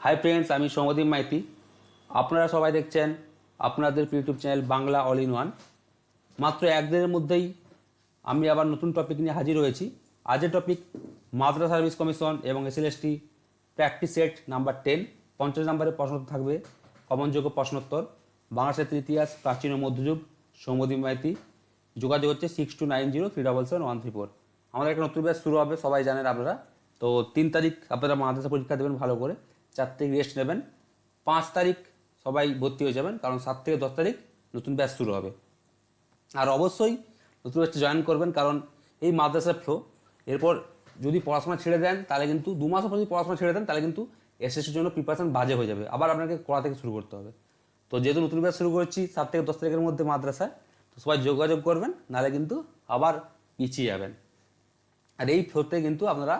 Hi friends আমি সৌমদীপ মাইতি। আপনারা সবাই দেখছেন আপনাদের YouTube channel Bangla all in one মাত্র একদিনের মধ্যেই আমি আবার নতুন টপিক নিয়ে হাজির হয়েছি। আজের টপিক মাদ্রাসা সার্ভিস কমিশন এবং SLST practice set number ten পঞ্চাশ নম্বরের প্রশ্ন থাকবে কমনযোগ্য প্রশ্নোত্তর। বাংলা সাহিত্যের ইতিহাস, প্রাচীন ও মধ্যযুগ। সৌমদীপ মাইতি, যোগাযোগ হচ্ছে six two nine zero three double seven one three four আমাদের একটা নতুন ব্যাচ শুরু হবে, সবাই জানেন আপনারা। তো তিন তারিখ আপনারা মাদ্রাসা পরীক্ষা দেবেন ভালো করে। চার তারিখ রেস্ট নেবেন। পাঁচ তারিখ সবাই ভর্তি হয়ে যাবেন, কারণ সাত থেকে দশ তারিখ নতুন ব্যাচ শুরু হবে। আর অবশ্যই নতুন ব্যাচে জয়েন করবেন, কারণ এই মাদ্রাসার ফ্লো এরপর যদি পড়াশোনা ছেড়ে দেন, তাহলে কিন্তু দু মাসের পর যদি পড়াশোনা ছেড়ে দেন, তাহলে কিন্তু এসএসসির জন্য প্রিপারেশন বাজে হয়ে যাবে। আবার আপনাকে কড়া থেকে শুরু করতে হবে। তো যেহেতু নতুন ব্যাচ শুরু করছি, সাত থেকে দশ তারিখের মধ্যে মাদ্রাসায়, তো সবাই যোগাযোগ করবেন, নাহলে কিন্তু আবার পিছিয়ে যাবেন। আর এই ফ্লোতে কিন্তু আপনারা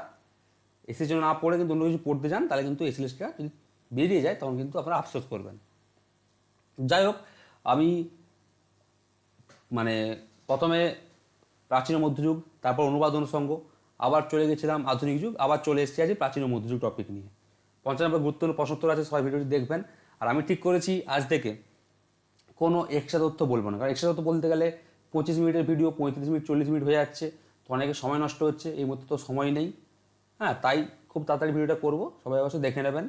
এসির জন্য না পড়ে কিন্তু অন্য কিছু পড়তে যান, তাহলে কিন্তু এসিলিস্টটা যদি বেরিয়ে যায় তখন কিন্তু আপনারা আফসোস করবেন। যাই হোক, আমি মানে প্রথমে প্রাচীন মধ্যযুগ, তারপর অনুবাদ অনুষঙ্গ, আবার চলে গেছিলাম আধুনিক যুগ, আবার চলে এসেছি আজ প্রাচীন মধ্যযুগ টপিক নিয়ে। পঞ্চাশ নম্বর গুরুত্বপূর্ণ প্রশ্নোত্তর আছে, সবাই ভিডিওটি দেখবেন। আর আমি ঠিক করেছি আজ থেকে, কোনো এক্সট্রা তথ্য বলব না, কারণ এক্সট্রা তথ্য বলতে গেলে পঁচিশ মিনিটের ভিডিও পঁয়ত্রিশ মিনিট, চল্লিশ মিনিট হয়ে যাচ্ছে, তো অনেকে সময় নষ্ট হচ্ছে, এই মধ্যে তো সময় নেই। হ্যাঁ তাই খুব তাড়াতাড়ি ভিডিওটা করব। সবাই অবশ্যই দেখে নেবেন।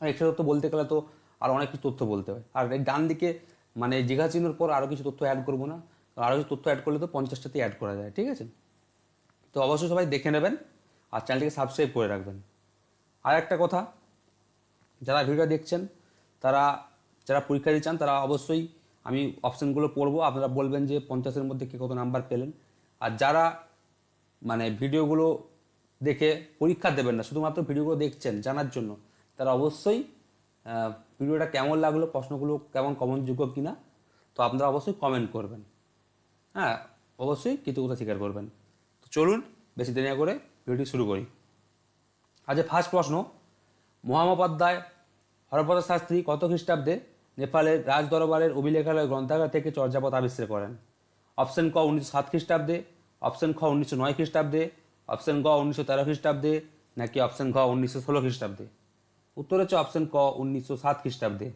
আর এক্সট্রা তথ্য বলতে গেলে তো আর অনেক কিছু তথ্য বলতে হয়। আর এই ডান দিকে মানে জিঘা চিহ্নের পর আরও কিছু তথ্য অ্যাড করব না। আরও কিছু তথ্য অ্যাড করলে তো পঞ্চাশটাতে অ্যাড করা যায়, ঠিক আছে? তো অবশ্যই সবাই দেখে নেবেন আর চ্যানেলটিকে সাবস্ক্রাইব করে রাখবেন। আর একটা কথা, যারা ভিডিও দেখছেন, তারা, যারা পরীক্ষা দিতে চান, তারা অবশ্যই আমি অপশানগুলো পড়ব। আপনারা বলবেন যে পঞ্চাশের মধ্যে কে কত নাম্বার পেলেন। আর যারা মানে ভিডিওগুলো দেখে পরীক্ষা দেবেন না, শুধুমাত্র ভিডিওগুলো দেখছেন জানার জন্য। তারা অবশ্যই ভিডিওটা কেমন লাগল, প্রশ্নগুলো কেমন কমনযোগ্য কিনা, তো আপনারা অবশ্যই কমেন্ট করবেন। হ্যাঁ অবশ্যই কৃতজ্ঞতা স্বীকার করবেন। তো চলুন, বেশি দেরি করে ভিডিওটি শুরু করি। আজ ফার্স্ট প্রশ্ন মহামোপাধ্যায় হরপ্রসাদ শাস্ত্রী কত খ্রিস্টাব্দে নেপালের রাজ দরবারের অভিলেখালয় গ্রন্থাগার থেকে চর্যাপদ আবিষ্কার করেন? অপশন ক উনিশশো সাত খ্রিস্টাব্দে অপশন খ উনিশশো নয় খ্রিস্টাব্দে অপশন গ উনিশশো তেরো খ্রিস্টাব্দে নাকি অপশন ঘ উনিশশো ষোলো খ্রিস্টাব্দে? উত্তর হচ্ছে অপশন ক উনিশশো সাত খ্রিস্টাব্দে।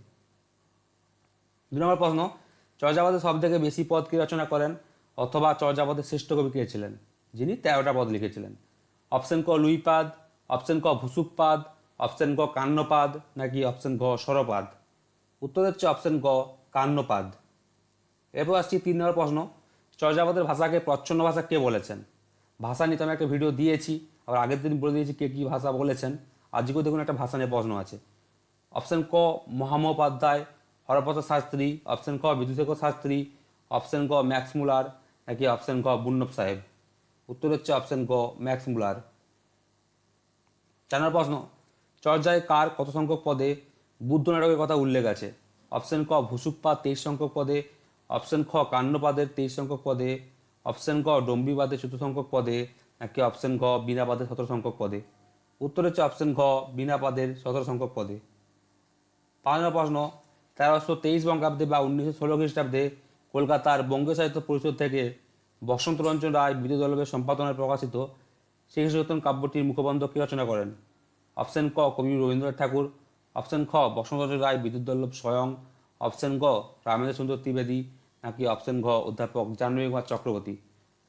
দুই নম্বর প্রশ্ন চর্যাপদের সব থেকে বেশি পদ কি রচনা করেন অথবা চর্যাপদের শ্রেষ্ঠ কবি কে ছিলেন? যিনি তেরোটা পদ লিখেছিলেন। অপশন ক লুইপাদ, অপশন ক ভুসুকপাদ, অপশন ক কান্নপাদ, নাকি অপশন গ স্বরপাদ? উত্তর হচ্ছে অপশন গ কান্নপাদ। এরপর আসছি তিন নম্বর প্রশ্ন, চর্যাপদের ভাষাকে প্রচ্ছন্ন ভাষা কে বলেছেন? ভাষা নিয়ে তো আমি একটা ভিডিও দিয়েছি, আবার আগের দিন বলে দিয়েছি কে কী ভাষা বলেছেন। আজকেও দেখুন একটা ভাষা নিয়ে প্রশ্ন আছে। অপশন ক মহামোপাধ্যায় হরপ্রসাদ শাস্ত্রী। অপশন ক বিদ্যুশেখর শাস্ত্রী। অপশন ক, ম্যাক্স মুলার, নাকি অপশন ক, বুন্নব সাহেব। উত্তর হচ্ছে অপশন ক, ম্যাক্স মুলার। নম্বর প্রশ্ন, চর্যায় কার কত সংখ্যক পদে বুদ্ধ নাটকের কথা উল্লেখ আছে? অপশন ক, ভুসুপ্পা তেইশ সংখ্যক পদে। অপশন খ কান্নপাদের তেইশ সংখ্যক পদে। অপশন ক ডম্বিবাদের চতুর্থ সংখ্যক পদে, নাকি অপশন গ বিনাপাদের সতেরো সংখ্যক পদে? উত্তর হচ্ছে অপশন ঘ বিনা বিনাপাদের সতেরো সংখ্যক পদে। পাঁচ নম্বর প্রশ্ন, তেরোশো তেইশ বঙ্গাব্দে বা উনিশশো ষোলো খ্রিস্টাব্দে কলকাতার বঙ্গ সাহিত্য পরিষদ থেকে বসন্ত রঞ্জন রায় বিদ্যুৎ দলবের সম্পাদনায় প্রকাশিত শ্রীকৃষ্ণ কাব্যটির মুখবন্ধ কে রচনা করেন? অপশন ক কবি রবীন্দ্রনাথ ঠাকুর। অপশন খ বসন্তচন্দ্র রায় বিদ্যুৎ দল্লভ স্বয়ং। অপশন গ রামেন্দ্র সুন্দর ত্রিবেদী। নাকি অপশন ঘ অধ্যাপক জাহ্নবী কুমার চক্রবর্তী?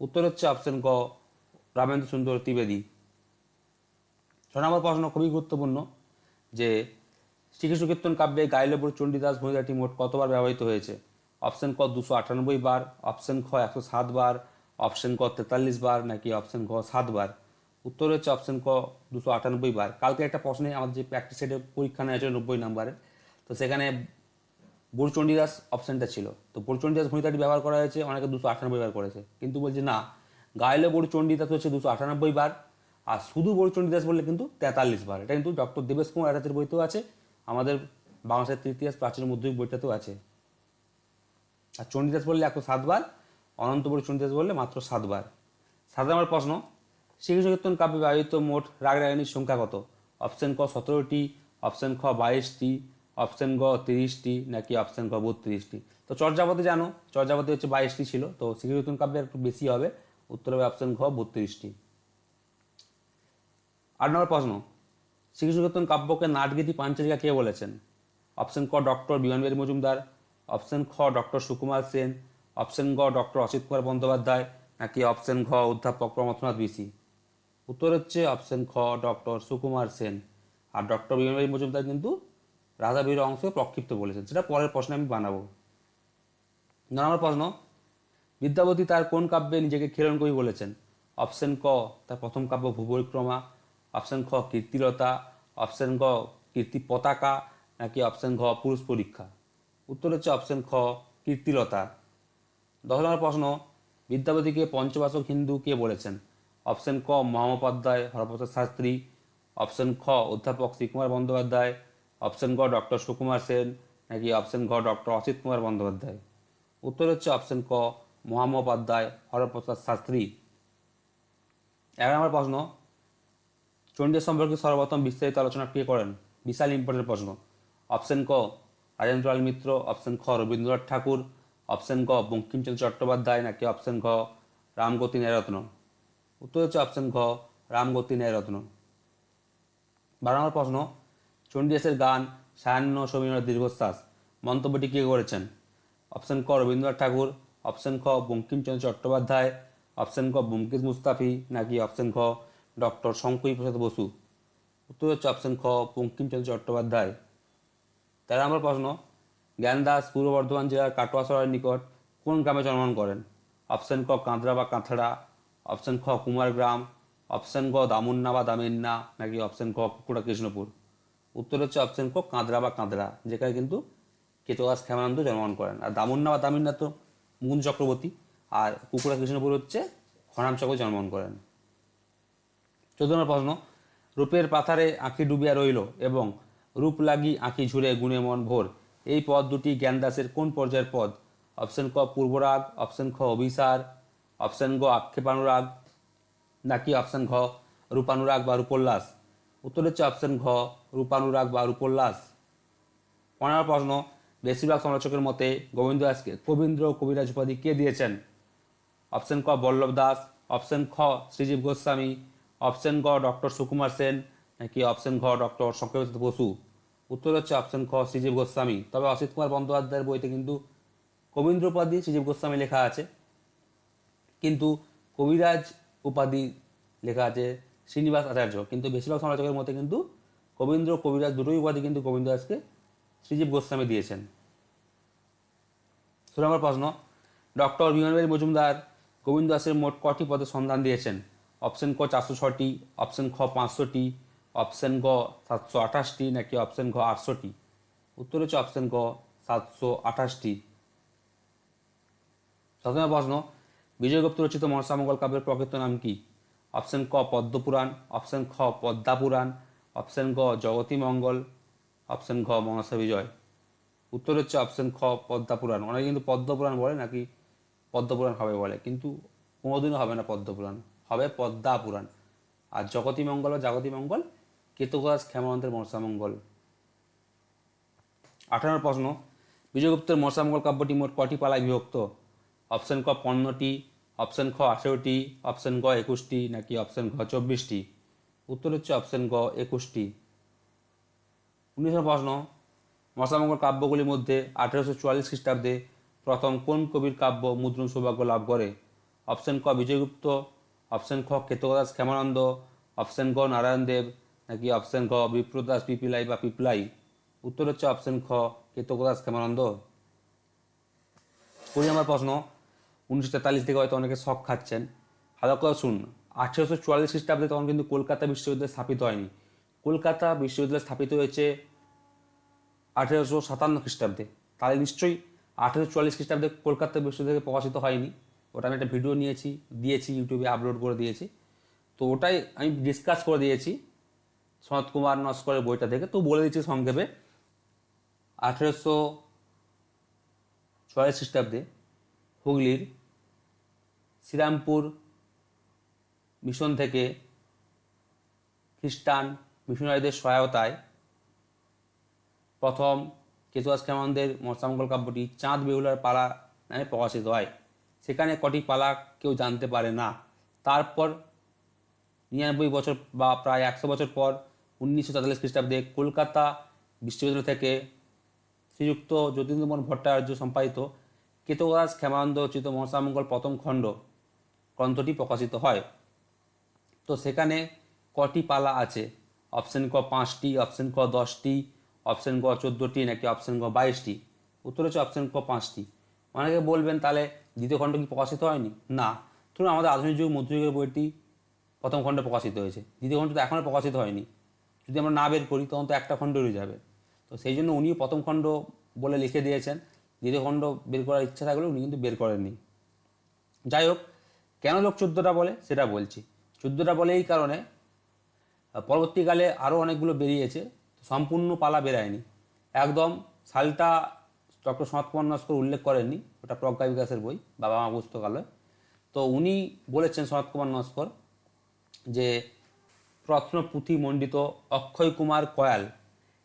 উত্তর হচ্ছে অপশন গ রামেন্দ্র সুন্দর ত্রিবেদী। ছ নম্বর প্রশ্ন খুবই গুরুত্বপূর্ণ, যে শ্রীকৃষ্ণ কীর্তন কাব্যে গাইলপুর চণ্ডীদাস ভূমিকাটি মোট কতবার ব্যবহৃত হয়েছে? অপশন ক দুশো আটানব্বই বার অপশন খ একশো সাত বার অপশন ক তেতাল্লিশ বার, নাকি অপশন ক সাত বার? উত্তর হচ্ছে অপশন ক দুশো আটানব্বই বার। কালকে একটা প্রশ্নে আমাদের যে প্র্যাকটিস সেটে পরীক্ষা নেওয়া হয়েছিল নব্বই নাম্বারের, তো সেখানে বুড়চণ্ডীদাস অপশনটা ছিল। তো বুড়চণ্ডীদাস ভূমিকাটি ব্যবহার করা হয়েছে, অনেকে দুশো আটানব্বই বার করেছে। কিন্তু বলছে, না, গাইলে বুড়চণ্ডীদাস হচ্ছে দুশো আটানব্বই বার, আর শুধু বুড়চণ্ডীদাস বললে কিন্তু তেতাল্লিশ বার। এটা কিন্তু ডক্টর দেবেশ কুমার আচার্যের বইতেও আছে, আমাদের বাংলা সাহিত্যের ইতিহাস প্রাচীন মধ্যযুগ বইটাতেও আছে। আর চণ্ডীদাস বললে একশো সাতবার অনন্তপুর চণ্ডীদাস বললে মাত্র সাতবার সাত নম্বর প্রশ্ন শ্রীকৃষ্ণ কীর্তন কাব্যে ব্যবহৃত মোট রাগ রাগানির সংখ্যা কত? অপশন ক সতেরোটি অপশন খ বাইশটি অপশন গ তিরিশটি নাকি অপশন ক বত্রিশটি? তো চর্যাপদে জানো চর্যাপদে হচ্ছে বাইশটি ছিল, তো শ্রীকৃষ্ণ কীর্তন কাব্যে একটু বেশি হবে, উত্তর হবে অপশন খ বত্রিশটি। আট নম্বর প্রশ্ন শ্রীকৃষ্ণকীর্তন কাব্যকে নাটগীতি পাঞ্চালিকা কে বলেছেন? অপশন ক ডক্টর বিমানবাড়ি মজুমদার, অপশন খ ডক্টর সুকুমার সেন, অপশন গ ডক্টর অসিত কুমার বন্দ্যোপাধ্যায়, নাকি অপশন ঘ অধ্যাপক প্রমথনাথ বিসি? উত্তর হচ্ছে অপশন খ ডক্টর সুকুমার সেন। আর ডক্টর বিমানবাড়ি মজুমদার কিন্তু রাধাবীর অংশ প্রক্ষিপ্ত বলেছেন। সেটা পরের প্রশ্নে আমি বানাবো। নম্বর প্রশ্ন বিদ্যাপতি তার কোন কাব্যে নিজেকে খেলন কবি বলেছেন? অপশন ক, তার প্রথম কাব্য ভূপরিক্রমা, অপশন খ, কীর্তিলতা, অপশন গ, কীর্তি পতাকা, নাকি অপশন ঘ, পুরুষ পরীক্ষা? উত্তর হচ্ছে অপশন খ, কীর্তিলতা। দশ নম্বর প্রশ্ন বিদ্যাপতিকে পঞ্চবাচক হিন্দু কে বলেছেন? অপশন ক, মহামোপাধ্যায়, হরপ্রসাদ শাস্ত্রী, অপশন খ, অধ্যাপক শ্রীকুমার বন্দ্যোপাধ্যায় অপশন গ ডক্টর সুকুমার সেন, নাকি অপশন ঘ ডক্টর অসিত কুমার বন্দ্যোপাধ্যায়? উত্তর হচ্ছে অপশন ক মহামোপাধ্যায় হরপ্রসাদ শাস্ত্রী। এগারো নম্বর প্রশ্ন চণ্ডী সম্পর্কে সর্বপ্রথম বিস্তারিত আলোচনা কে করেন? বিশাল ইম্পর্টেন্ট প্রশ্ন। অপশন ক রাজেন্দ্রলাল মিত্র, অপশন খ রবীন্দ্রনাথ ঠাকুর, অপশন ক বঙ্কিমচন্দ্র চট্টোপাধ্যায়, নাকি অপশন ঘ রামগতি ন্যায়রত্ন উত্তর হচ্ছে অপশন ঘ রামগতি ন্যায়রত্ন বারো নম্বর প্রশ্ন চণ্ডীদাসের গান সায়ান্ন সমীর দীর্ঘশ্বাস, মন্তব্যটি কে করেছেন? অপশন ক, রবীন্দ্রনাথ ঠাকুর, অপশন খ, বঙ্কিমচন্দ্র চট্টোপাধ্যায়, অপশন ক বুমকিস মুস্তাফি, নাকি অপশন খ, ডক্টর শঙ্করী প্রসাদ বসু? উত্তর হচ্ছে অপশন খ, বঙ্কিমচন্দ্র চট্টোপাধ্যায়। তেরো নম্বর প্রশ্ন, জ্ঞানদাস পূর্ব বর্ধমান জেলার কাটোয়াশহরের নিকট কোন গ্রামে জন্মগ্রহণ করেন? অপশন ক কাঁদরা বা কাঁথড়া, অপশন খ, কুমারগ্রাম, অপশন গ, দামুন্না বা দামিন্না, নাকি অপশন খ কুকুড়া কৃষ্ণপুর? উত্তর হচ্ছে অপশন ক, কাঁদরা বা কাঁদরা, যেখানে কিন্তু কেতদাস ক্ষেমানন্দ জন্মগ্রহণ করেন। আর দামুন্না বা দামিন্না তো মুকুন্দ চক্রবর্তী, আর কুকুরা কৃষ্ণপুর হচ্ছে খনাম চক্র জন্মগ্রহণ করেন। চোদ্দ নম্বর প্রশ্ন, রূপের পাথারে আঁখি ডুবিয়া রইল এবং রূপ লাগি আঁখি ঝুড়ে গুণে মন ভোর, এই পদ দুটি জ্ঞানদাসের কোন পর্যায়ের পদ? অপশন ক, পূর্বরাগ, অপশন খ, অভিসার, অপশন গ, আক্ষেপানুরাগ, নাকি অপশন ঘ, রূপানুরাগ বা রূপোল্লাস? উত্তর হচ্ছে অপশন ঘ রূপানুরাগ বা রূপোল্লাস? পনেরো প্রশ্ন, বেশিরভাগ সমালোচকের মতে গোবিন্দ দাসকে কবীন্দ্র কবিরাজ উপাধি কে দিয়েছেন? অপশন ক, বল্লভ দাস, অপশন খ, শ্রীজীব গোস্বামী, অপশন গ, ডক্টর সুকুমার সেন, নাকি অপশন ঘ, ডক্টর শঙ্করপ্রসাদ বসু? উত্তর হচ্ছে অপশন খ, শ্রীজীব গোস্বামী। তবে অসিত কুমার বন্দ্যোপাধ্যায়ের বইতে কিন্তু কবীন্দ্র উপাধি, শ্রীজীব গোস্বামী লেখা আছে। কিন্তু কবিরাজ উপাধি লেখা আছে শ্রীনিবাস আচার্য। কিন্তু বেশিরভাগ সমালোচকের মতে কিন্তু কবীন্দ্র কবিরাজ দুটোই উপাধি কিন্তু গোবিন্দ দাসকে শ্রীজীব গোস্বামী দিয়েছেন। ষোলো নম্বর প্রশ্ন, ডক্টর বিমানবাড়ি মজুমদার গোবিন্দ দাসের মোট কটি পদের সন্ধান দিয়েছেন? অপশন ক চারশো ছটি অপশন খ পাঁচশোটি অপশন গ সাতশো আঠাশটি, নাকি অপশন ঘ আটশোটি? উত্তর হচ্ছে অপশন গ সাতশো আঠাশটি। সপ্তম প্রশ্ন, বিজয়গুপ্ত রচিত মনসামঙ্গল কাব্যের প্রকৃত নাম কি? অপশন ক পদ্মপুরাণ অপশন খ পদ্মাপুরাণ অপশন গ জগতী মঙ্গল, অপশন ঘ, মনসা বিজয়। উত্তর হচ্ছে অপশন খ, পদ্মাপুরাণ। অনেকে কিন্তু পদ্মপুরাণ বলে নাকি পদ্মপুরাণ হবে বলে, কিন্তু কোনোদিনও হবে না পদ্মপুরাণ, হবে পদ্মা পুরাণ আর জগতী মঙ্গল বা জাগতী মঙ্গল কেতুকাস ক্ষেমানন্দের মনসামঙ্গল আঠারো প্রশ্ন, বিজয়গুপ্তের মনসামঙ্গল কাব্যটি মোট কটি পালায় বিভক্ত? অপশন ক পনেরোটি অপশন খ, আঠেরোটি, অপশন গ, একুশটি, নাকি অপশন ঘ চব্বিশটি? উত্তর হচ্ছে অপশন গ, একুশটি। উনিশ প্রশ্ন মশামঙ্গল কাব্যগুলির মধ্যে আঠেরোশো চুয়াল্লিশ খ্রিস্টাব্দে প্রথম কোন কবির কাব্য মুদ্রণ সৌভাগ্য লাভ করে? অপশন ক, বিজয়গুপ্ত, অপশন খ, কেতকদাস ক্ষেমানন্দ, অপশন গ, নারায়ণ দেব, নাকি অপশন ঘ বিপ্রদাস পিপিলাই বা পিপলাই? উত্তর হচ্ছে অপশন খ, কেতকদাস ক্ষেমানন্দ। কুড়ি নম্বর প্রশ্ন, উনিশশো তেতাল্লিশ থেকে হয়তো অনেকে শখ খাচ্ছেন। ভালো করে শুন আঠেরোশো চুয়াল্লিশ খ্রিস্টাব্দে তখন কিন্তু কলকাতা বিশ্ববিদ্যালয় স্থাপিত হয়নি। কলকাতা বিশ্ববিদ্যালয় স্থাপিত হয়েছে আঠেরোশো সাতান্ন খ্রিস্টাব্দে। তাহলে নিশ্চয়ই আঠেরোশো চুয়াল্লিশ খ্রিস্টাব্দে কলকাতা বিশ্ববিদ্যালয়ে প্রকাশিত হয়নি। ওটা আমি একটা ভিডিও নিয়েছি, দিয়েছি, ইউটিউবে আপলোড করে দিয়েছি। তো ওটাই আমি ডিসকাস করে দিয়েছি সনত কুমার নস্করের বইটা থেকে তো বলে দিচ্ছি সংক্ষেপে, আঠেরোশো চুয়াল্লিশ খ্রিস্টাব্দে হুগলির শ্রীরামপুর মিশন থেকে খ্রিস্টান মিশনারিদের সহায়তায় প্রথম কেতুয়াস খেমানদের মৎস্যামঙ্গল কাব্যটি চাঁদ বেহুলার পালা নামে প্রকাশিত হয়। সেখানে কটি পালা কেউ জানতে পারে না। তারপর নিরানব্বই বছর বা প্রায় একশো বছর পর উনিশশো তেতাল্লিশ খ্রিস্টাব্দে কলকাতা বিশ্ববিদ্যালয় থেকে শ্রীযুক্ত যতীন্দ্রমোহন ভট্টাচার্য সম্পাদিত কেতকাস ক্ষেমানন্দ রচিত মহাসামঙ্গল প্রথম খণ্ড গ্রন্থটি প্রকাশিত হয়। তো সেখানে কটি পালা আছে? অপশন ক পাঁচটি অপশন ক দশটি অপশন ক চোদ্দোটি নাকি অপশন ক বাইশটি? উত্তর হচ্ছে অপশন ক পাঁচটি। অনেকে বলবেন, তাহলে দ্বিতীয় খণ্ড কি প্রকাশিত হয়নি? না। ধরুন আমাদের আধুনিক যুগ, মধ্যযুগের বইটি প্রথম খণ্ডে প্রকাশিত হয়েছে। দ্বিতীয় খণ্ড তো এখনও প্রকাশিত হয়নি। যদি আমরা না বের করি, তখন তো একটা খণ্ড রয়ে যাবে। তো সেই জন্য উনিও প্রথম খণ্ড বলে লিখে দিয়েছেন। দ্বিতীয় খণ্ড বের করার ইচ্ছা থাকলেও উনি কিন্তু বের করেননি। যাই হোক, কেন লোক চোদ্দোটা বলে? সেটা বলছি। চোদ্দোটা বলে এই কারণে পরবর্তীকালে আরও অনেকগুলো বেরিয়েছে, সম্পূর্ণ পালা বেরায়নি। একদম সালটা ডক্টর সনাত কুমার নস্কর উল্লেখ করেননি, ওটা প্রজ্ঞা বিকাশের বই, বাবা মা পুস্তকালয়। তো উনি বলেছেন সনাত কুমার নস্কর যে মণ্ডিত অক্ষয় কুমার কয়াল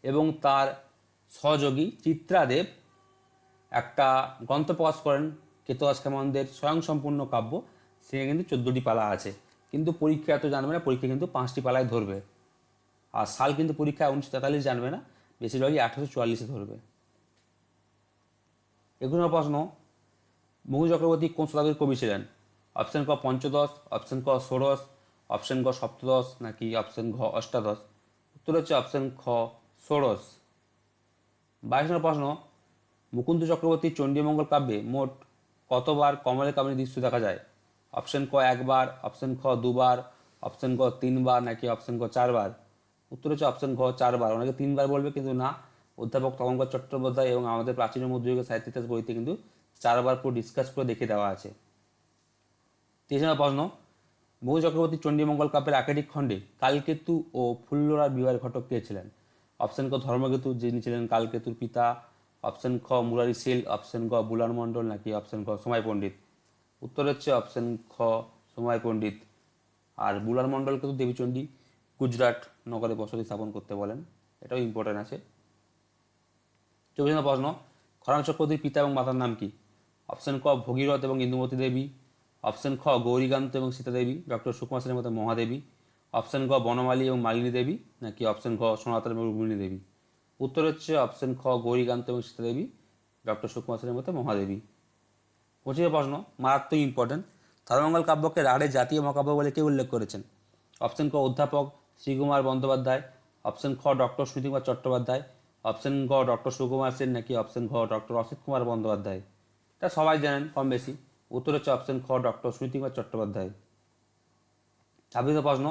এবং তার সহযোগী চিত্রাদেব একটা গ্রন্থ প্রকাশ করেন কেতোয়াস খেমন্দের স্বয়ংসম্পূর্ণ কাব্য, সেখানে কিন্তু চোদ্দোটি পালা আছে। কিন্তু পরীক্ষা এত জানবে না, পরীক্ষা কিন্তু পাঁচটি পালায় ধরবে। আর সাল কিন্তু পরীক্ষা উনিশশো তেতাল্লিশ জানবে না, বেশিরভাগই আঠারোশো চুয়াল্লিশে ধরবে। একুশ নম্বর প্রশ্ন। মুঘল চক্রবর্তী কোন শতাব্দীর কবি ছিলেন? অপশন ক পঞ্চদশ, অপশন ক ষোড়শ, অপশন ক সপ্তদশ নাকি অপশন ঘ অষ্টাদশ? উত্তর হচ্ছে অপশন খ ষোড়শ। বাইশ নম্বর প্রশ্ন, মুকুন্দ চক্রবর্তীর চণ্ডীমঙ্গল কাব্যে মোট কতবার কমলের কামিনী দৃশ্য দেখা যায়? অপশন ক একবার অপশন খ দুবার অপশন ক তিনবার নাকি অপশন ক চারবার? উত্তর হচ্ছে অপশন খ চারবার। অনেকে তিনবার বলবে কিন্তু না। অধ্যাপক তপঙ্কর চট্টোপাধ্যায় এবং আমাদের প্রাচীন মধ্যযুগের সাহিত্য ইতিহাস বইতে কিন্তু চারবার পুরো ডিসকাস করে দেখে দেওয়া আছে। তেইশ প্রশ্ন, বহু চক্রবর্তী চণ্ডীমঙ্গল কাপের একাধিক খণ্ডে কালকেতু ও ফুল্লরার বিবাহের ঘটক কে ছিলেন? অপশন ক ধর্মকেতু, যিনি ছিলেন কালকেতুর পিতা। অপশন খ মুরারি সেল অপশন ক বুলার মণ্ডল নাকি অপশন খ সময় পণ্ডিত। উত্তর হচ্ছে অপশন খ সময় পণ্ডিত। আর বুলার মণ্ডলকে তো দেবীচণ্ডী গুজরাট নগরে বসতি স্থাপন করতে বলেন। এটাও ইম্পর্টেন্ট আছে। চব্বিশ নম্বর প্রশ্ন খরাম চক্রবর্তীর পিতা এবং মাতার নাম কি? অপশন ক, ভগীরথ এবং ইন্দুমতী দেবী। অপশন খ, গৌরীকান্ত এবং সীতা দেবী ডক্টর সুকুমার সেনের মতো মহাদেবী। অপশন ক বনমালী এবং মালিনী দেবী। নাকি অপশন খ সনাতন এবং রুক্মিণী দেবী? উত্তর হচ্ছে অপশন খ, গৌরীকান্ত এবং সীতা দেবী ডক্টর সুকুমার সেনের মতো মহাদেবী। পঁচিশে প্রশ্ন, মারাত্মক ইম্পর্টেন্ট ধর্মঙ্গল কাব্যকে রাঢ়ের জাতীয় মহাকাব্য বলে কে উল্লেখ করেছেন? অপশন ক অধ্যাপক শ্রীকুমার বন্দ্যোপাধ্যায় অপশন খ ডক্টর সুধীকুমার চট্টোপাধ্যায় অপশন গ ডক্টর সুকুমার সেন নাকি অপশন ঘ ডক্টর অসিত কুমার বন্দ্যোপাধ্যায়? এটা সবাই জানেন, কম বেশি। উত্তর হচ্ছে অপশন খ ডক্টর সুনীতিকুমার চট্টোপাধ্যায়। ছাব্বিশ প্রশ্ন,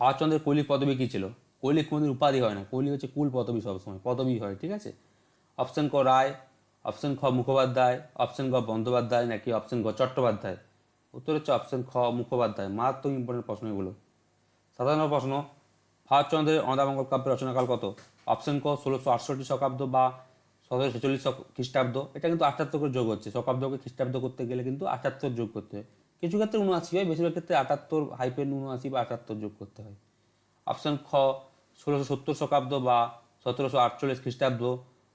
ভারতচন্দ্রের কৈলিক পদবী কী ছিল? কৈলিক কোনোদিন উপাধি হয় না। কৈলিক হচ্ছে কুল পদবী সবসময়, পদবী হয়, ঠিক আছে? অপশন ক রায় অপশন খ মুখোপাধ্যায়, অপশন গ বন্দ্যোপাধ্যায়, নাকি অপশন গ চট্টোপাধ্যায়? উত্তর হচ্ছে অপশন খ মুখোপাধ্যায়। মারাত্মক ইম্পর্টেন্ট প্রশ্ন এগুলো। সাধারণ প্রশ্ন, ভারতচন্দ্রের অনাদামঙ্গল কাব্যের রচনাকাল কত? অপশন ক, ষোলোশো আটষট্টি শতাব্দ বা সতেরোশো ছেচল্লিশ খ্রিস্টাব্দ। এটা কিন্তু আটাত্তর করে যোগ হচ্ছে। শতাব্দকে খ্রিস্টাব্দ করতে গেলে কিন্তু আটাত্তর যোগ করতে হয়। কিছু ক্ষেত্রে উনআশি হয়, বেশিরভাগ ক্ষেত্রে আটাত্তর হাইপেন উনআশি বা আটাত্তর যোগ করতে হয়। অপশন খ, ষোলোশো সত্তর শতাব্দ বা সতেরোশো আটচল্লিশ খ্রিস্টাব্দ।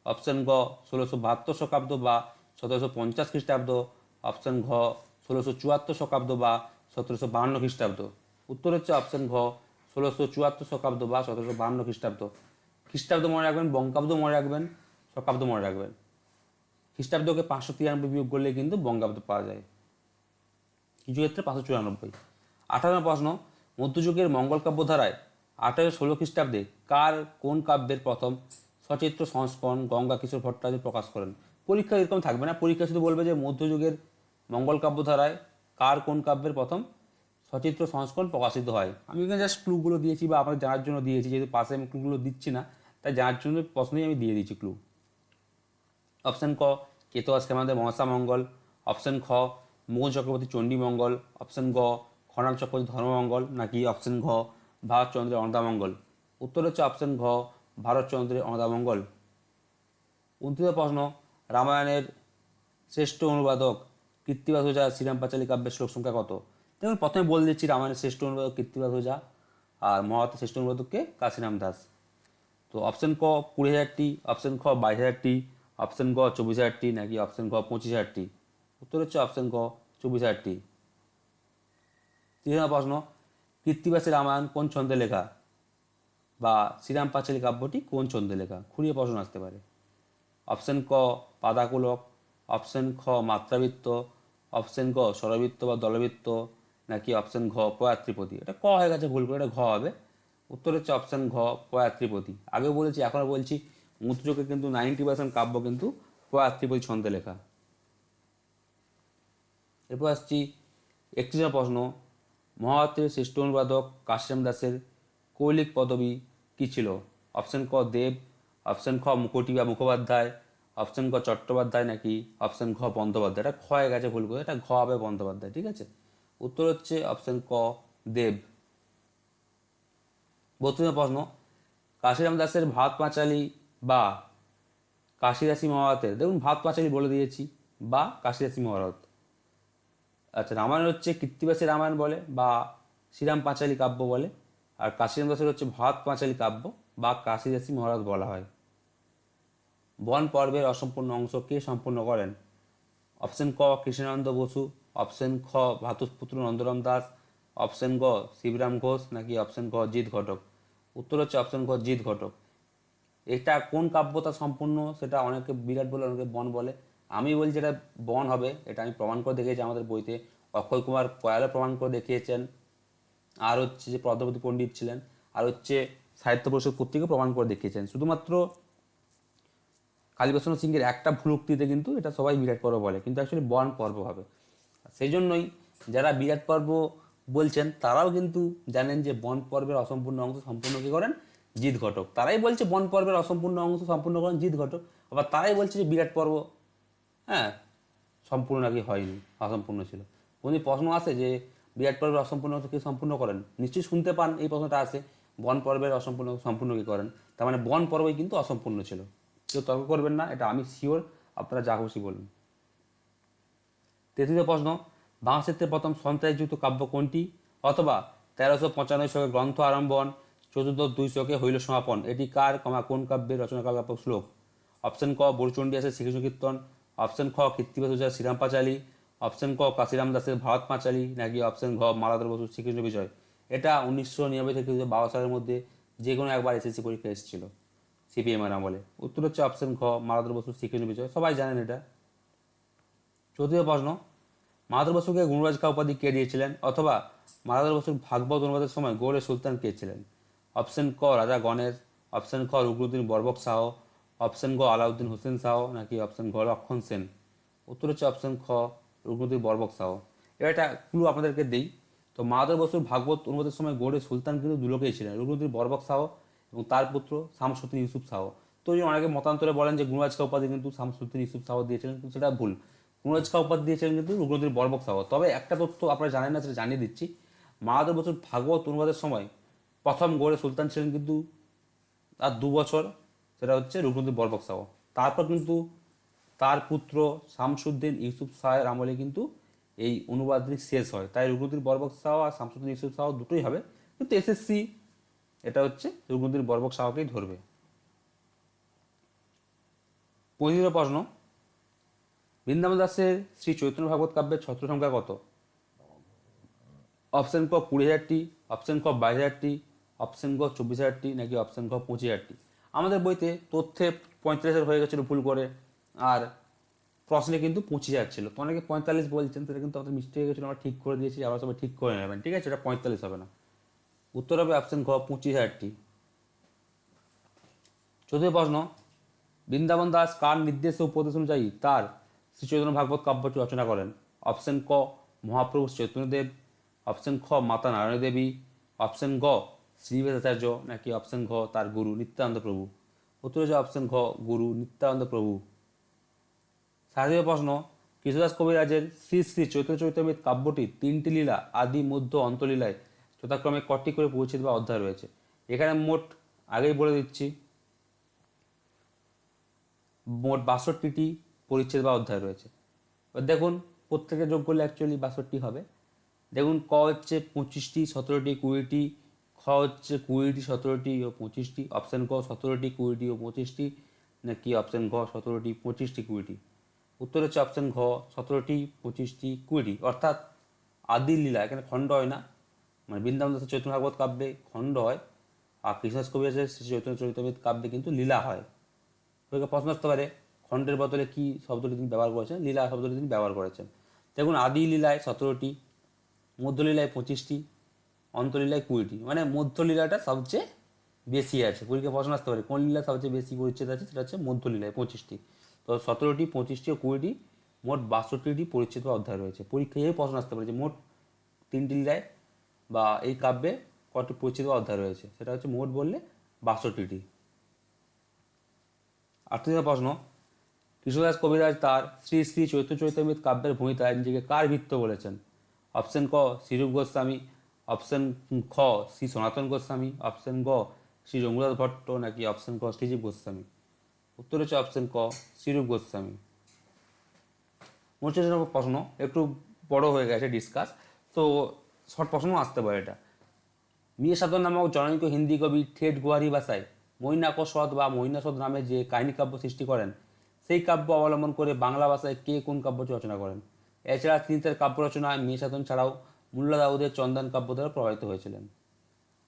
অপশন গ ষোলোশো বাহাত্তর শতাব্দ বা সতেরোশো পঞ্চাশ খ্রিস্টাব্দ। অপশন ঘ, ষোলোশো চুয়াত্তর শতাব্দ বা সতেরোশো বাহান্ন খ্রিস্টাব্দ। উত্তর হচ্ছে অপশন ঘ, ষোলোশো চুয়াত্তর শতাব্দ বা সতেরোশো বাহান্ন খ্রিস্টাব্দ। খ্রিস্টাব্দ মনে রাখবেন, বঙ্গাব্দ মনে রাখবেন শকাব্দ মনে রাখবেন। খ্রিস্টাব্দকে পাঁচশো তিরানব্বই বিয়োগ করলে কিন্তু বঙ্গাব্দ পাওয়া যায়। কিছু ক্ষেত্রে পাঁচশো চুরানব্বই। আঠারো প্রশ্ন, মধ্যযুগের মঙ্গল কাব্য ধারায় আঠারো ষোলো খ্রিস্টাব্দে কার কোন কাব্যের প্রথম সচিত্র, সংস্করণ, গঙ্গা, কিশোর ভট্টাচার্য প্রকাশ করেন। পরীক্ষা এরকম থাকবে না। পরীক্ষা শুধু বলবে যে মধ্যযুগের মঙ্গল কাব্য ধারায় কার কোন কাব্যের প্রথম সচিত্র, সংস্করণ প্রকাশিত হয়। আমি এখানে জাস্ট ক্লুগুলো দিয়েছি বা আপনাদের জানার জন্য দিয়েছি, যেহেতু পাশে আমি ক্লুগুলো দিচ্ছি না, তাই জানার জন্য প্রশ্নই আমি দিয়ে দিচ্ছি ক্লু অপশন ক কেতোয়াস খেমাদের মহাসামঙ্গল অপশন খ মোগল চক্রবর্তী চণ্ডীমঙ্গল অপশন গ খনাম চক্রবর্তী ধর্মমঙ্গল। নাকি অপশন ঘ, ভারতচন্দ্রের অনদামঙ্গল উত্তর হচ্ছে অপশন ঘ ভারতচন্দ্রের অনদামঙ্গল উনত্রিশ প্রশ্ন, রামায়ণের শ্রেষ্ঠ অনুবাদক কৃত্তিবাস ওঝা শ্রীরাম পাঁচালী কাব্যের শ্লোক সংখ্যা কত? দেখুন, প্রথমে বলে দিচ্ছি, রামায়ণের শ্রেষ্ঠ অনুবাদক কৃত্তিবাস ওঝা আর মহাভারতের শ্রেষ্ঠ অনুবাদককে কাশীরাম দাস। তো অপশন ক, কুড়ি হাজারটি অপশন খ, বাইশ হাজারটি অপশন গ, চব্বিশ হাজারটি নাকি অপশন গ পঁচিশ হাজারটি উত্তর হচ্ছে অপশন গ চব্বিশ হাজারটি তৃতীয় প্রশ্ন কৃত্তিবাসী রামায়ণ কোন ছন্দে লেখা? বা শ্রীরাম পাঁচালী কাব্যটি কোন ছন্দে লেখা খুঁড়িয়ে প্রশ্ন আসতে পারে। অপশন ক, পাদাকুলক, অপশন খ, মাত্রাবৃত্ত, অপশন গ, স্বরবৃত্ত বা দলবৃত্ত, নাকি অপশন ঘ পয়াত্রিপতি এটা ক হয়ে গেছে, ভুল করে এটা ঘ হবে। উত্তর হচ্ছে অপশন ঘ পয়াত্রিপতি আগেও বলেছি, এখনও বলছি মূত্রযোগে কিন্তু নাইনটি পার্সেন্ট কাব্য কিন্তু পয়াত্রিপতি ছন্দে লেখা এরপর আসছি একত্রিশ প্রশ্ন। মহাভারতের শ্রেষ্ঠ অনুবাদক কাশিরাম দাসের কৌলিক পদবী কী ছিল? অপশন ক দেব, অপশন খ মুকুটি বা মুখোপাধ্যায়, অপশন ক চট্টোপাধ্যায় নাকি, অপশন ঘ বন্দ্যোপাধ্যায়। এটা খয়ে গেছে ভুল করে, এটা ঘ হবে বন্দ্যোপাধ্যায়, ঠিক আছে? উত্তর হচ্ছে অপশন ক দেব। বত্রিশ প্রশ্ন, কাশিরাম দাসের ভাত পাঁচালী বা কাশিদাসী মহাভারতের, দেখুন ভাত পাঁচালী বলে দিয়েছি, বা কাশিদাসী মহাভারত। আচ্ছা রামায়ণ হচ্ছে কৃত্তিবাসী রামায়ণ বলে বা শ্রীরাম পাঁচালী কাব্য বলে। আর কাশিরাম দাসের হচ্ছে ভাত পাঁচালী কাব্য বা কাশিদাসী মহারাজ বলা হয়। বন পর্বের অসম্পূর্ণ অংশ কে সম্পূর্ণ করেন? অপশন ক, কৃষ্ণানন্দ বসু, অপশন খ ভাতুষপুত্র নন্দরাম দাস, অপশন গ, শিবরাম ঘোষ, নাকি অপশন গ, জিৎ ঘটক? উত্তর হচ্ছে অপশন গ, জিৎ ঘটক। এটা কোন কাব্যতা সম্পূর্ণ সেটা অনেকে বিরাট বলে, অনেকে বন বলে। আমি বলছি এটা বন হবে, এটা আমি প্রমাণ করে দেখিয়েছি আমাদের বইতে। অক্ষয় কুমার কয়ালে প্রমাণ করে দেখিয়েছেন। আর হচ্ছে যে পদ্মপতি পণ্ডিত ছিলেন, আর হচ্ছে সাহিত্য পরিষদ কর্তৃকও প্রমাণ করে দেখিয়েছেন। শুধুমাত্র কালীপ্রসন্ন সিংহের একটা ভুল উক্তিতে কিন্তু এটা সবাই বিরাট পর্ব বলে, কিন্তু অ্যাকচুয়ালি বন পর্ব হবে। সেই জন্যই যারা বিরাট পর্ব বলছেন, তারাও কিন্তু জানেন যে বন পর্বের অসম্পূর্ণ অংশ সম্পূর্ণ কী করেন? জিৎ ঘটক। তারাই বলছে বন পর্বের অসম্পূর্ণ অংশ সম্পূর্ণ করেন জিৎ ঘটক, আবার তারাই বলছে যে বিরাট পর্ব হ্যাঁ সম্পূর্ণ নাকি হয়নি, অসম্পূর্ণ ছিল। উনি প্রশ্ন আসে যে বিরাট পর্বের অসম্পূর্ণ কি সম্পূর্ণ করেন? নিশ্চয়ই শুনতে পান, এই প্রশ্নটা আসে বন পর্বের অসম্পূর্ণ, সম্পূর্ণ কি করেন? তার মানে বন পর্বই কিন্তু অসম্পূর্ণ ছিল। কেউ তর্ক করবেন না, এটা আমি শিওর আপনারা যা খুশি বলুন। তৃতীয় প্রশ্ন, বাংলাদেশের প্রথম সন্ত্রাসযুক্ত কাব্য কোনটি? অথবা তেরোশো পঁচানব্বই শকে গ্রন্থ আরম্ভন চতুর্থ দুই শকে হইল সমাপন। এটি কার, কমা কোন কাব্যের রচনাকাল শ্লোক? অপশন ক বরচণ্ডী আছে শ্রীকৃষ্ণ কীর্তন। অপশন খ কীর্তিবাস শ্রীরাম পাঁচালী অপশন ক, কাশিরাম দাসের ভারত পাঁচালী, নাকি অপশন ঘ, মালাধর বসু, শ্রীকৃষ্ণ বিজয়? এটা উনিশশো নিরানব্বই থেকে দু বারো সালের মধ্যে যে কোনো একবার এসএসসি পরীক্ষা এসেছিল সিপিএম এর আমলে। উত্তর হচ্ছে অপশন ঘ, মালাধর বসু, শ্রীকৃষ্ণ বিজয়। সবাই জানেন এটা। চতুর্থ প্রশ্ন, মালাধর বসুকে গুণরাজ কা উপাধি কে দিয়েছিলেন? অথবা মালাধর বসুর ভাগবত অনুবাদের সময় গৌড়ের সুলতান কে ছিলেন? অপশন ক, রাজা গণেশ অপশন খ, রুকরুদ্দিন বরবক শাহ অপশন গ, আলাউদ্দিন হোসেন শাহ নাকি অপশন ঘ, লক্ষণ সেন? উত্তর হচ্ছে অপশন খ রুকরুদ্দিন বরবক শাহ এবার একটা ক্লু আপনাদেরকে দিই। তো মাহাদর বসুর ভাগবত অনুবাদের সময় গৌড়ের সুলতান কিন্তু দুলোকেই ছিলেন রুকরুদ্দিন বরবক শাহ এবং তার পুত্র শামসুদ্দিন ইউসুফ সাহ তো এই অনেকে মতান্তরে বলেন যে গুণরাজ খা উপাধি কিন্তু শামসুদ্দিন ইউসুফ সাহ দিয়েছিলেন, কিন্তু সেটা ভুল। গুণরাজ খা উপাধি দিয়েছিলেন কিন্তু রুকরুদ্দিন বরবক শাহ তবে একটা তথ্য আপনারা জানেন না, সেটা জানিয়ে দিচ্ছি। মাহাদর বসুর ভাগবত অনুবাদের সময় প্রথম গৌড়ের সুলতান ছিলেন কিন্তু তার দু বছর, সেটা হচ্ছে রুকনুদ্দিন বরবক সাহ তারপর কিন্তু তার পুত্র শামসুদ্দিন ইউসুফ শাহের আমলে কিন্তু এই অনুবাদটি শেষ হয়। তাই রুকনুদ্দিন বরবক শাহ আর শামসুদ্দিন ইউসুফ শাহ দুটোই হবে। কিন্তু এসএসসি, এটা হচ্ছে রুকনুদ্দিন বরবক শাহকেই ধরবে। পঁচিশ প্রশ্ন, বৃন্দাবন দাসের শ্রী চৈতন্য ভাগবত কাব্যের ছত্র সংখ্যা কত? অপশন ক কুড়ি হাজারটি, অপশন ক বাইশ হাজারটি, অপশন ক চব্বিশ হাজারটি, নাকি অপশন ক পঁচিশ হাজারটি? আমাদের বইতে তথ্যে পঁয়তাল্লিশ হাজার হয়ে গেছিল ভুল করে। আর প্রশ্নে কিন্তু পঁচিশ হাজার ছিল তো অনেকে পঁয়তাল্লিশ বলছেন সেটা কিন্তু আমাদের মিস্টেক হয়ে গেছিল, আমরা ঠিক করে দিয়েছি, আবার সবাই ঠিক করে নেবেন। ঠিক আছে, এটা পঁয়তাল্লিশ হবে না। উত্তর হবে অপশন ঘ পঁচিশ হাজারটি চতুর্থ প্রশ্ন, বৃন্দাবন দাস কার নির্দেশ উপদেশ অনুযায়ী তার শ্রী চৈতন্য ভাগবত কাব্যটি রচনা করেন? অপশন ক, মহাপ্রভু চৈতন্যদেব অপশন খ, মাতা নারায়ণ দেবী অপশন গ, শ্রীবেদাচার্য, নাকি অপশন ঘ, তার গুরু নিত্যানন্দ প্রভু? উত্তর হচ্ছে অপশন ঘ, গুরু নিত্যানন্দ প্রভু। সাহায্য প্রশ্ন, কৃষ্ণদাস কবিরাজের শ্রী শ্রী চৈত্র চৈতন্যের কাব্যটি তিনটি লীলা আদি মধ্য অন্তলীলায় যথাক্রমে কটি করে পরিচ্ছেদ বা অধ্যায় রয়েছে। এখানে মোট, আগেই বলে দিচ্ছি, মোট বাষট্টিটি পরিচ্ছেদ বা অধ্যায় রয়েছে। দেখুন প্রত্যেকে যোগ করলে অ্যাকচুয়ালি বাষট্টি হবে। দেখুন, ক হচ্ছে পঁচিশটি, সতেরোটি, কুড়িটি, খ হচ্ছে কুড়িটি, সতেরোটি ও পঁচিশটি, অপশান ক সতেরোটি, কুড়িটি ও পঁচিশটি, নাকি অপশান ঘ সতেরোটি, পঁচিশটি, কুড়িটি? উত্তর হচ্ছে অপশান ঘ, সতেরোটি, পঁচিশটি, কুড়িটি। অর্থাৎ আদি লীলা, এখানে খণ্ড হয় না। মানে বৃন্দাবন দাসের চৈতন্য ভাগবত কাব্যে খণ্ড হয়, আর কৃষ্ণদাস কবিরাজের শ্রী চৈতন্য চরিতবিদ কাব্যে কিন্তু লীলা হয়। পরীক্ষা প্রশ্ন আসতে পারে, খণ্ডের বদলে কি শব্দটি তিনি ব্যবহার করেছেন? লীলা শব্দটি তিনি ব্যবহার করেছেন। দেখুন, আদি লীলায় সতেরোটি মধ্যলীলায় পঁচিশটি অন্তলীলায় কুড়িটি। মানে মধ্যলীলাটা সবচেয়ে বেশি আছে। পরীক্ষা প্রশ্ন আসতে পারে, কোন লীলা সবচেয়ে বেশি পরিচ্ছেদ আছে? সেটা হচ্ছে মধ্যলীলায় পঁচিশটি। সতেরোটি, পঁচিশটি ও কুড়িটি, মোট বাষট্টিটি পরিচ্ছেদ বা অধ্যায় রয়েছে। পরীক্ষায় এই প্রশ্ন আসতে পারে যে মোট তিনটি লীলায় বা এই কাব্যে কটি পরিচ্ছেদ বা অধ্যায় রয়েছে। সেটা হচ্ছে মোট বললে বাষট্টিটি। আটত্রিশ প্রশ্ন, কৃষ্ণদাস কবিরাজ তার শ্রী শ্রী চৈত্র চৈতন্যিত কাব্যের ভূমিতায় নিজেকে কার ভিত্ত বলেছেন? অপশন ক, শ্রীরূপ গোস্বামী, অপশন খ, শ্রী সনাতন গোস্বামী, অপশন গ, শ্রী রঘুনাথ ভট্ট, নাকি অপশন ক, শ্রীজীব গোস্বামী? উত্তর হচ্ছে অপশন ক, শ্রীরূপ গোস্বামী। নম্বর প্রশ্ন, একটু বড় হয়ে গেছে ডিসকাস তো শর্ট প্রশ্ন আসতে পারে এটা। মিয়ে সাধন নামক জনৈক হিন্দি কবি ঠেট গুয়ারি ভাষায় মৈনাকসদ বা মৈনাসদ নামে যে কাহিনী কাব্য সৃষ্টি করেন, সেই কাব্য অবলম্বন করে বাংলা ভাষায় কে কোন কাব্যটি রচনা করেন? এছাড়া তিনি তার কাব্য রচনা মিয়ে সাধন ছাড়াও মুল্লা দাউদের চন্দন কাব্য দ্বারা প্রভাবিত হয়েছিলেন।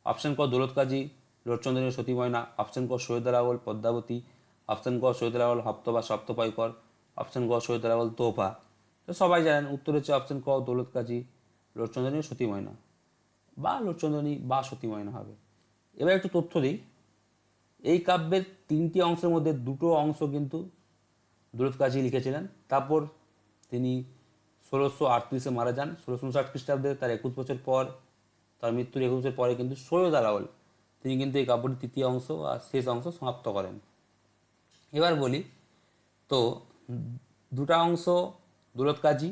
অপশন ক, দৌলত কাজী সতী ময়না অপশন ক, সৈয়দ রাওয়াল, পদ্মাবতী অপশন গ সৈয়দ রাওয়াল হপ্ত বা সপ্তপাইকর অপশন গ সৈয়দ রাওয়াল তোফা তো সবাই জানেন, উত্তর হচ্ছে অপশন ক, দৌলত কাজী লোটচন্দ্রনীয় সতী ময়না বা লোটচন্দ্রনী বা সতী ময়না হবে। এবার একটু তথ্য দিই। এই কাব্যের তিনটি অংশের মধ্যে দুটো অংশ কিন্তু দৌলত কাজী লিখেছিলেন। তারপর তিনি ষোলোশো আটত্রিশে মারা যান। ষোলোশো উনষাট খ্রিস্টাব্দে তার একুশ বছর পর, তার মৃত্যুর একুশ বছর পরে কিন্তু সৈয়দ আলাওল তিনি কিন্তু এই কাব্যটির তৃতীয় অংশ আর শেষ অংশ সমাপ্ত করেন। এবার বলি, তো দুটা অংশ দৌলত কাজী,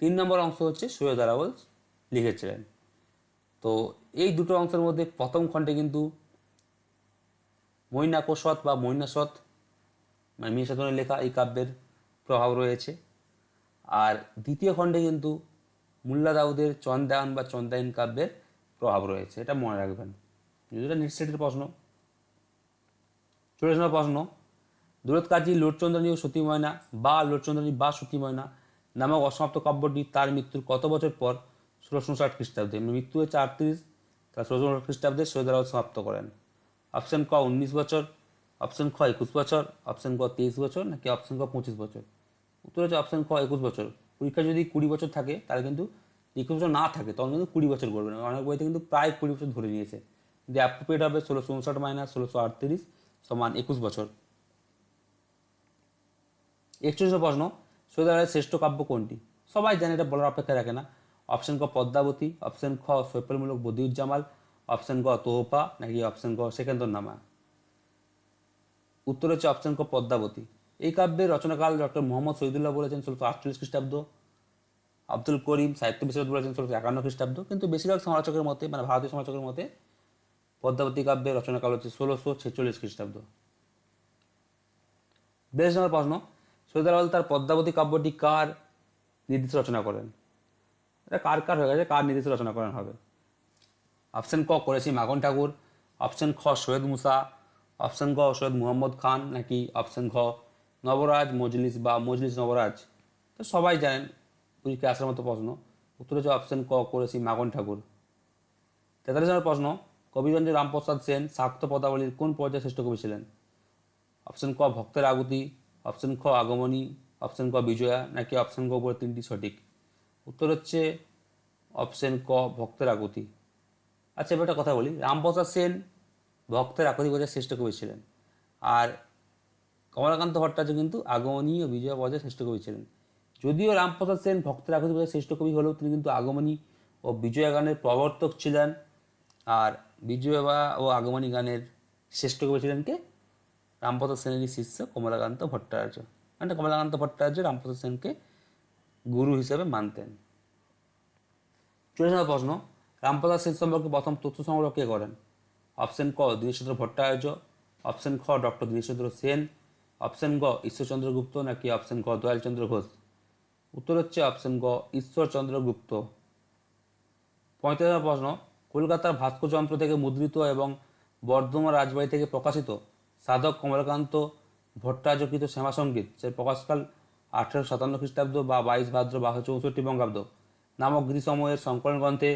তিন নম্বর অংশ হচ্ছে সৈয়দ আলাওল লিখেছিলেন। তো এই দুটো অংশের মধ্যে প্রথম খণ্ডে কিন্তু মৈনাকোসৎ বা মৈনাসৎ মানে মিয়া সাধনের লেখা এই কাব্যের প্রভাব রয়েছে। আর দ্বিতীয় খণ্ডে কিন্তু মুল্লা দাউদের চন্দায়ন বা চন্দায়ন কাব্যের প্রভাব রয়েছে, এটা মনে রাখবেন। যদি যেটা নিশ্চিতের প্রশ্ন চল্লিশ নম্বর প্রশ্ন। দূরত কাজী লোটচন্দ্রনী ও সতী ময়না বা লোটচন্দ্রনী বা সতী ময়না নামক অসমাপ্ত কাব্যটি তার মৃত্যুর কত বছর পর ষোলোশো ষাট খ্রিস্টাব্দে মৃত্যু হয়েছে আটত্রিশ, তার ষোলোশো ষাট খ্রিস্টাব্দে সৈয়দারাও সমাপ্ত করেন। অপশন ক উনিশ বছর অপশন খ একুশ বছর অপশন ক তেইশ বছর, নাকি অপশন ক পঁচিশ বছর? উত্তর হচ্ছে অপশন খ একুশ বছর। পরীক্ষা যদি কুড়ি বছর থাকে, তাহলে কিন্তু একুশ বছর না থাকে, তখন কিন্তু কুড়ি বছর করবে না। অনেক বইতে কিন্তু প্রায় কুড়ি বছর ধরে নিয়েছে। যদি অ্যাপ্রোপ্রিয়েট হবে ষোলোশো উনষাট মাইনাস ষোলোশো আটত্রিশ সমান একুশ বছর। একচল্লিশ প্রশ্ন সৈয়দ শ্রেষ্ঠ কাব্য কোনটি? সবাই জানে এটা বলার অপেক্ষা রাখে না। অপশন ক পদ্মাবতী অপশন খ সৈফলমূলক বদিউজ্জামাল অপশন ক তোহফা, নাকি অপশন ক সেকেন্দর নামা উত্তর হচ্ছে অপশন ক পদ্মাবতী। এই কাব্যের রচনাকাল ডক্টর মোহাম্মদ শহীদুল্লাহ বলেছেন ষোলোশো আটচল্লিশ খ্রিস্টাব্দ, আব্দুল করিম, সাহিত্য বিশারদ বলেছেন ষোলোশো একান্ন খ্রিস্টাব্দ। কিন্তু বেশিরভাগ সমালোচকের মতে মানে ভারতীয় সমালোচকের মতে, পদ্মাবতী কাব্যের রচনাকাল হচ্ছে ষোলোশো ছেচল্লিশ খ্রিস্টাব্দ। বেশ নম্বর প্রশ্ন সৈয়দাল তার পদ্মাবতী কাব্যটি কার নির্দেশে রচনা করেন? এটা কার কার হয়ে গেছে? কার নির্দেশে রচনা করেন হবে? অপশন ক, করেছি মাখন ঠাকুর। অপশন খ, সৈয়দ মুসা। অপশন গ, সৈয়দ মুহাম্মদ খান, নাকি অপশন ঘ, নবরাজ, মজলিস বা মজলিস নবরাজ? তো সবাই জানেন পরীক্ষা আসার মতো প্রশ্ন। উত্তর হচ্ছে অপশন ক, করেছি মাখন ঠাকুর। তেতাল্লিশ নম্বর প্রশ্ন কবিগঞ্জ রামপ্রসাদ সেন শাক্ত পদাবলীর কোন পর্যায়ে শ্রেষ্ঠ কবি ছিলেন? অপশন ক, ভক্তের আগুতি অপশন খ আগমনী অপশন ক বিজয়া, নাকি অপশন ক উপরে তিনটি সঠিক? উত্তর হচ্ছে অপশন ক ভক্তের আকুতি। আচ্ছা এবার একটা কথা বলি। রামপ্রসাদ সেন ভক্তের আকুতি পর্যায়ে শ্রেষ্ঠ কবি ছিলেন। আর কমলাকান্ত ভট্টাচার্য কিন্তু আগমনী ও বিজয়া পর্যায়ে শ্রেষ্ঠ কবি ছিলেন। যদিও রামপ্রসাদ সেন ভক্তের আকুতি পর্যায়ে শ্রেষ্ঠ কবি হলেও তিনি কিন্তু আগমনী ও বিজয়া গানের প্রবর্তক ছিলেন। আর বিজয়া ও আগমনী গানের শ্রেষ্ঠ কবি ছিলেন কে? রামপ্রসাদ সেনেরই শিষ্য কমলাকান্ত ভট্টাচার্য। মানে কমলাকান্ত ভট্টাচার্য রামপ্রসাদ সেনকে গুরু হিসেবে মানতেন। চল্লিশ নম্বর প্রশ্ন রামপ্রসাদ সেন সম্পর্কে প্রথম তথ্য সংগ্রহ কে করেন? অপশন ক, দীনেশচন্দ্র ভট্টাচার্য, অপশন খ, ডক্টর দীনেশচন্দ্র সেন, অপশন গ, ঈশ্বরচন্দ্র গুপ্ত, নাকি অপশন গ, দয়ালচন্দ্র ঘোষ? উত্তর হচ্ছে অপশন গ, ঈশ্বরচন্দ্র গুপ্ত। পঁয়তাল্লিশ প্রশ্ন, কলকাতার ভাস্কর্যন্ত্র থেকে মুদ্রিত এবং বর্ধমান রাজবাড়ি থেকে প্রকাশিত সাধক কমলাকান্ত ভট্টাচার্যকৃত শ্যামা সংগীত সে প্রকাশকাল আঠেরো সাতান্ন খ্রিস্টাব্দ বা বাইশ ভাদ্র বারোশো চৌষট্টি বঙ্গাব্দ। নামক গৃহসময়ের সংকলন গ্রন্থে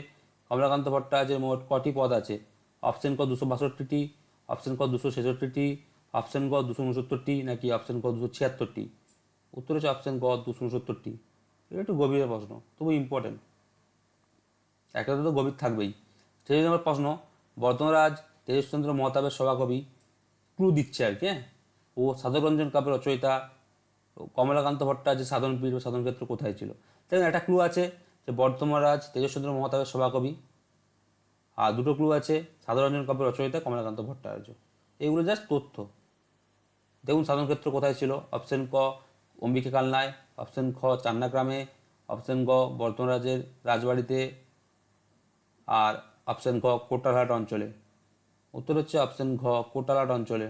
কমলাকান্ত ভট্টাচার্যের মোট কটি পদ আছে? অপশন ক দুশো বাষট্টিটি, অপশন ক দুশো ছেষট্টিটি, অপশন ক দুশো উনসত্তরটি নাকি অপশন ক দুশো ছিয়াত্তরটি? উত্তর হচ্ছে অপশন ক দুশো উনসত্তরটি এটা একটু গভীরের প্রশ্ন, তবু ইম্পর্টেন্ট একটা তো গভীর থাকবেই। সেই নম্বর প্রশ্ন বর্ধমানরাজ তেজস্চন্দ্র মহতাবের সভাকবি ক্লু দিচ্ছে আর কি হ্যাঁ? ও সাধুরঞ্জন কাব্যের রচয়িতা কমলাকান্ত ভট্টাচার্য সাধন পীঠ ও সাধন ক্ষেত্র কোথায় ছিল? দেখুন, একটা ক্লু আছে যে বর্ধমানরাজ তেজস্চন্দ্র মহতাবের সভাকবি, আর দুটো ক্লু আছে সাধুরঞ্জন কাব্যের রচয়িতা কমলাকান্ত ভট্টাচার্য। এগুলো জাস্ট তথ্য। দেখুন সাধন ক্ষেত্র কোথায় ছিল? অপশন ক, অম্বিকা কালনায় অপশন খ, চান্নাগ্রামে অপশন গ বর্ধমানরাজের রাজবাড়িতে, আর অপশন ক কোটারহাট অঞ্চলে। উত্তর হচ্ছে অপশন ঘ কোটারহাট অঞ্চলে।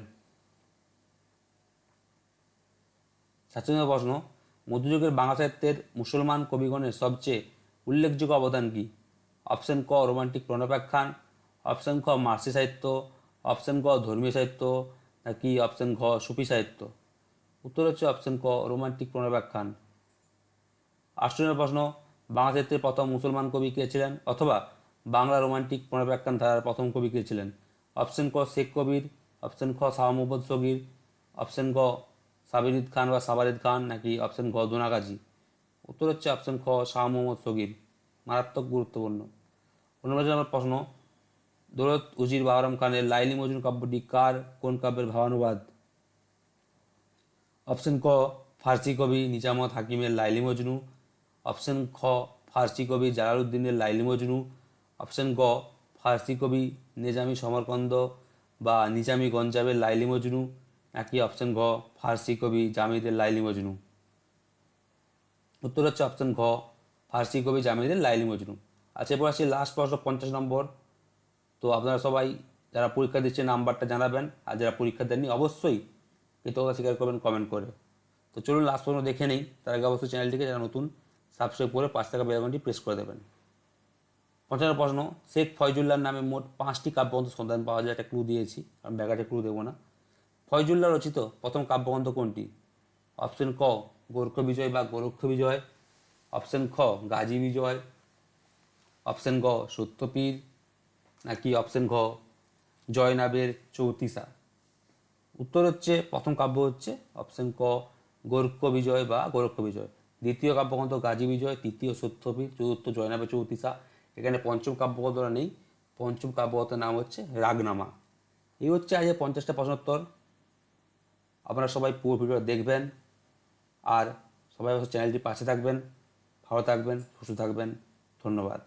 সাতচল্লিশ প্রশ্ন, মধ্যযুগের বাংলা সাহিত্যের মুসলমান কবিগণের সবচেয়ে উল্লেখযোগ্য অবদান কি? অপশন ক, রোমান্টিক প্রণপাখ্যান অপশন খ মার্সি সাহিত্য, অপশন ক, ধর্মীয় সাহিত্য, নাকি অপশন ঘ, সুফি সাহিত্য? উত্তর হচ্ছে অপশন ক, রোমান্টিক প্রণপাখ্যান আশ্চর্য প্রশ্ন, বাংলা সাহিত্যের প্রথম মুসলমান কবি কে ছিলেন? অথবা বাংলা রোমান্টিক পুনর্ব্যাখ্যান ধারার প্রথম কবি কে ছিলেন? অপশন ক শেখ কবির অপশন খ শাহ মোহাম্মদ সগির অপশন গ সাবিরিদ খান বা সাবারিদ খান নাকি অপশন ঘ দোনাগাজী উত্তর হচ্ছে অপশন খ শাহ মোহাম্মদ সগির মারাত্মক গুরুত্বপূর্ণ। অনুবাদ নম্বর প্রশ্ন, দৌলত উজির বাহরাম খানের লাইলি মজনু কাব্যটি কার, কোন কাব্যের ভাবানুবাদ? অপশন ক ফার্সি কবি নিজামত হাকিমের লাইলি মজনু। অপশন খ ফার্সি কবি জালালউদ্দিনের লাইলি মজনু। অপশন গ ফার্সি কবি নিজামি সমরকন্দ বা নিজামি গঞ্জাবের লাইলি মজনু, একই অপশন ঘ, ফার্সি কবি জামিদের লাইলি মজনু। উত্তর হচ্ছে অপশন ঘ, ফার্সি কবি জামিদের লাইলি মজনু। আচ্ছা এরপর আসছি লাস্ট প্রশ্ন, পঞ্চাশ নম্বর। তো আপনারা সবাই যারা পরীক্ষা দিচ্ছে নাম্বারটা জানাবেন। আর যারা পরীক্ষা দেননি, অবশ্যই কৃতজ্ঞতা স্বীকার করবেন কমেন্ট করে। তো চলুন লাস্ট পর্যন্ত দেখে নেই। তার আগে অবশ্যই চ্যানেলটিকে যারা নতুন সাবস্ক্রাইব করে পাঁচ টাকা বেলাঘন্টি প্রেস করে দেবেন। পঞ্চান্ন প্রশ্ন, শেখ ফয়জুল্লার নামে মোট পাঁচটি কাব্যগ্রন্থ সন্ধান পাওয়া যায়, একটা ক্লু দিয়েছি আমি ব্যাগাটে ক্লু দেবো না। ফয়জুল্লাহ রচিত প্রথম কাব্যগ্রন্থ কোনটি? অপশন ক গোর্খ বিজয় বা গোরক্ষ বিজয়। অপশন খ, গাজী বিজয়। অপশন গ, সত্যপীর। নাকি অপশন ঘ, জয়নাবের চৌতিসা। উত্তর হচ্ছে, প্রথম কাব্য হচ্ছে অপশন ক, গোরক্ষ বিজয় বা গোরক্ষ বিজয়। দ্বিতীয় কাব্যগ্রন্থ গাজী বিজয়, তৃতীয় সত্যপীর, চতুর্থ জয়নাবের চৌতিসা। এখানে পঞ্চম কাব্যগ্রন্থটা নেই। পঞ্চম কাব্যগ্রন্থের নাম হচ্ছে রাগনামা। এই হচ্ছে আজ পঞ্চাশটা প্রশ্নোত্তর। আপনারা সবাই পুরো ভিডিও দেখবেন আর সবাই চ্যানেলটি পাশে থাকবেন, ভালো থাকবেন, সুস্থ থাকবেন। ধন্যবাদ।